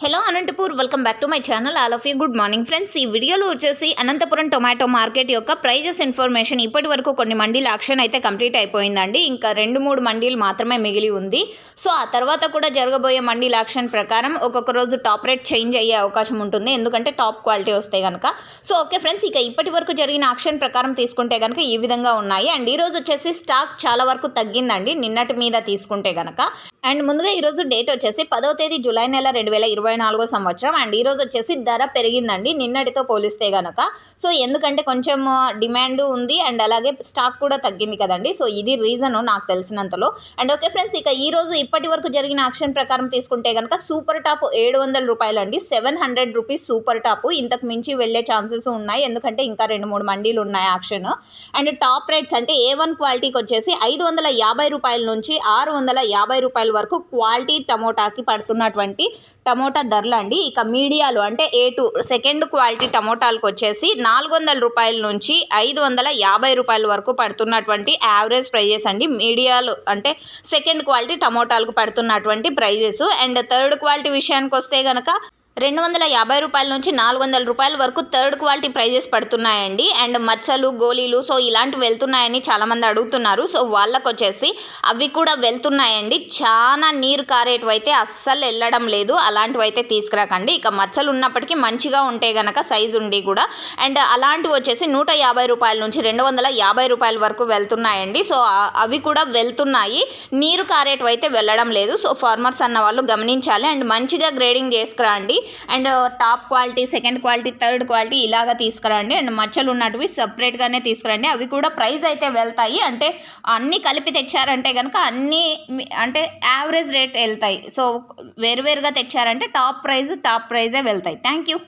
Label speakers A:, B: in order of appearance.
A: Hello Anantapur welcome back to my channel all of you good morning friends ఈ వీడియోలో వచ్చేసి Anantapuram tomato market యొక్క prices information ఇప్పటి వరకు కొన్ని మండీల ఆక్షన్ అయితే కంప్లీట్ అయిపోయిందండి. ఇంకా రెండు మూడు మండీలు మాత్రమే మిగిలి ఉంది. సో ఆ తర్వాత కూడా జరగబోయే మండీల ఆక్షన్ ప్రకారం ఒక్కొక్క రోజు టాప్ రేట్ చేంజ్ అయ్యే అవకాశం ఉంటుంది. ఎందుకంటే టాప్ క్వాలిటీ వస్తే కనుక సో ఓకే ఫ్రెండ్స్ ఇక ఇప్పటి వరకు జరిగిన ఆక్షన్ ప్రకారం తీసుకుంటే కనుక ఈ విధంగా ఉన్నాయి. అండ్ ఈ రోజు వచ్చేసి స్టాక్ చాలా వరకు తగ్గిందండి. నిన్నటి మీద తీసుకుంటే కనుక అండ్ ముందుగా ఈరోజు డేట్ వచ్చేసి పదవ తేదీ జూలై నెల రెండు వేల ఇరవై నాలుగో సంవత్సరం. అండ్ ఈరోజు వచ్చేసి ధర పెరిగిందండి. నిన్నటితో పోలిస్తే గనక. సో ఎందుకంటే కొంచెం డిమాండ్ ఉంది. అండ్ అలాగే స్టాక్ కూడా తగ్గింది కదండి. సో ఇది రీజన్ నాకు తెలిసినంతలో. అండ్ ఓకే ఫ్రెండ్స్ ఇక ఈ రోజు ఇప్పటి వరకు జరిగిన ఆక్షన్ ప్రకారం తీసుకుంటే కనుక సూపర్ టాప్ ఏడు వందల రూపాయలు అండి seven hundred rupees super top. ఇంతకు మించి వెళ్ళే ఛాన్సెస్ ఉన్నాయి. ఎందుకంటే ఇంకా రెండు మూడు మండీలు ఉన్నాయి ఆక్షన్ అండ్ టాప్ రేట్స్ అంటే ఏ వన్ క్వాలిటీకి వచ్చేసి ఐదు వందల యాభై రూపాయల నుంచి ఆరు వందల యాభై రూపాయల వరకు క్వాలిటీ టమోటాకి పడుతున్నటువంటి టమోటా ధరలు అండి ఇక మీడియాలు అంటే ఏ టూ సెకండ్ క్వాలిటీ టమోటాలకు వచ్చేసి నాలుగు వందల రూపాయల నుంచి ఐదు వందల యాభై రూపాయల వరకు పడుతున్నటువంటి యావరేజ్ ప్రైజెస్ అండి. మీడియాలు అంటే సెకండ్ క్వాలిటీ టమోటాలకు పడుతున్నటువంటి ప్రైజెస్. అండ్ థర్డ్ క్వాలిటీ విషయానికి వస్తే కనుక రెండు వందల యాభై రూపాయల నుంచి నాలుగు వందల రూపాయల వరకు థర్డ్ క్వాలిటీ ప్రైజెస్ పడుతున్నాయండి. అండ్ మచ్చలు గోళీలు సో ఇలాంటివి వెళ్తున్నాయని చాలామంది అడుగుతున్నారు. సో వాళ్ళకు వచ్చేసి అవి కూడా వెళ్తున్నాయండి. చాలా నీరు కారేటివి అయితే అస్సలు వెళ్ళడం లేదు. అలాంటివి అయితే తీసుకురాకండి. ఇక మచ్చలు ఉన్నప్పటికీ మంచిగా ఉంటే గనక సైజు ఉండి కూడా. అండ్ అలాంటివి వచ్చేసి నూట యాభై రూపాయల నుంచి రెండు వందల యాభై రూపాయల వరకు వెళ్తున్నాయండి. సో అవి కూడా వెళ్తున్నాయి. నీరు కారేటివి అయితే వెళ్ళడం లేదు. సో ఫార్మర్స్ అన్న వాళ్ళు గమనించాలి. అండ్ మంచిగా grading చేసుకురండి and uh, top quality second quality third quality ఇలాగా తీసుకురండి. అండ్ మచ్చలు ఉన్నటివి సపరేట్గానే తీసుకురండి. అవి కూడా ప్రైస్ అయితే వెళ్తాయి. అంటే అన్నీ కలిపి తెచ్చారంటే కనుక అన్నీ అంటే యావరేజ్ రేట్ వెళ్తాయి. సో వేరువేరుగా తెచ్చారంటే టాప్ ప్రైస్ టాప్ ప్రైజే వెళ్తాయి. Thank you